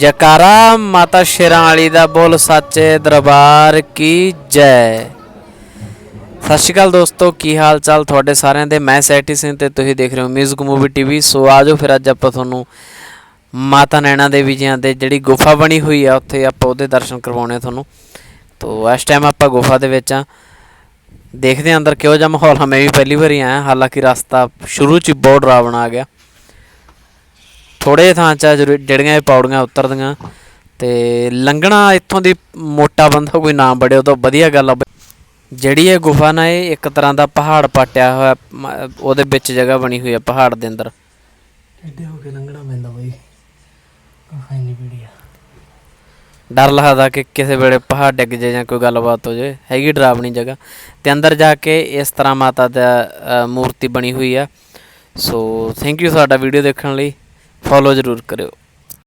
ਜਕਾਰਾ, ਮਾਤਾ ਸ਼ੇਰਾਂ ਵਾਲੀ ਦਾ ਬੋਲ ਸੱਚੇ ਦਰਬਾਰ ਕੀ ਜੈ। ਸਤਿ ਸ਼੍ਰੀ ਅਕਾਲ ਦੋਸਤੋ, ਕੀ ਹਾਲ ਚਾਲ ਤੁਹਾਡੇ ਸਾਰਿਆਂ ਦੇ? ਮੈਂ ਸੈਟੀ ਸਿੰਘ ਤੇ ਤੁਸੀਂ ਦੇਖ ਰਹੇ ਹੋ ਮਿਊਜ਼ਿਕ ਮੂਵੀ ਟੀਵੀ ਸੋ ਆਜੋ ਫਿਰ ਅੱਜ ਆਪਾਂ ਤੁਹਾਨੂੰ ਮਾਤਾ ਨੈਣਾ ਦੇਵੀ ਜੀਆਂ ਦੇ ਜਿਹੜੀ ਗੁਫਾ ਬਣੀ ਹੋਈ ਆ, ਉੱਥੇ ਆਪਾਂ ਉਹਦੇ ਦਰਸ਼ਨ ਕਰਵਾਉਣੇ ਤੁਹਾਨੂੰ। ਤੋ ਇਸ ਟਾਈਮ ਆਪਾਂ ਗੁਫਾ ਦੇ ਵਿੱਚ ਆ। ਦੇਖਦੇ ਹਾਂ ਅੰਦਰ ਕਿਹੋ ਜਿਹਾ ਮਾਹੌਲ ਆ। ਮੈਂ ਵੀ ਪਹਿਲੀ ਵਾਰੀ ਆਇਆ, ਹਾਲਾਂਕਿ ਰਸਤਾ ਸ਼ੁਰੂ ਚ ਹੀ ਬਹੁਤ ਡਰਾਵਣਾ ਆ ਗਿਆ। ਥੋੜੇ ਥਾਂ ਚ ਜਿਹੜੀਆਂ ਇਹ ਪੌੜੀਆਂ ਉਤਰਦੀਆਂ। ਤੇ ਲੰਘਣਾ ਇੱਥੋਂ ਦੀ ਮੋਟਾ ਬੰਦਾ ਕੋਈ ਨਾ ਬੜੇ ਉਹ ਤੋਂ ਵਧੀਆ ਗੱਲ ਆ। ਬਈ। ਜਿਹੜੀ ਇਹ ਗੁਫਾ ਨਾ ਇਹ ਇੱਕ ਤਰ੍ਹਾਂ ਦਾ ਪਹਾੜ ਪਾਟਿਆ ਹੋਇਆ ਉਹਦੇ ਵਿੱਚ ਜਗ੍ਹਾ ਬਣੀ ਹੋਈ ਆ ਪਹਾੜ ਦੇ ਅੰਦਰ। ਐਡੇ ਹੋ ਕੇ ਲੰਘਣਾ ਪੈਂਦਾ ਬਈ। ਆਹ ਇੰਨੀ ਵੀਡੀਆ ਡਰ ਲੱਗਦਾ ਕਿ ਕਿਸੇ ਵੇਲੇ ਪਹਾੜ ਡਿੱਗ ਜੇ ਜਾਂ ਕੋਈ ਗੱਲਬਾਤ ਹੋ ਜੇ ਹੈਗੀ ਡਰਾਵਣੀ ਜਗ੍ਹਾ। ਤੇ ਅੰਦਰ ਜਾ ਕੇ ਇਸ ਤਰ੍ਹਾਂ ਮਾਤਾ ਦਾ ਮੂਰਤੀ ਬਣੀ ਹੋਈ ਆ। ਸੋ ਥੈਂਕ ਯੂ ਸਾਡਾ ਵੀਡੀਓ ਦੇਖਣ ਲਈ। ਫੋਲੋ ਜ਼ਰੂਰ ਕਰਿਓ।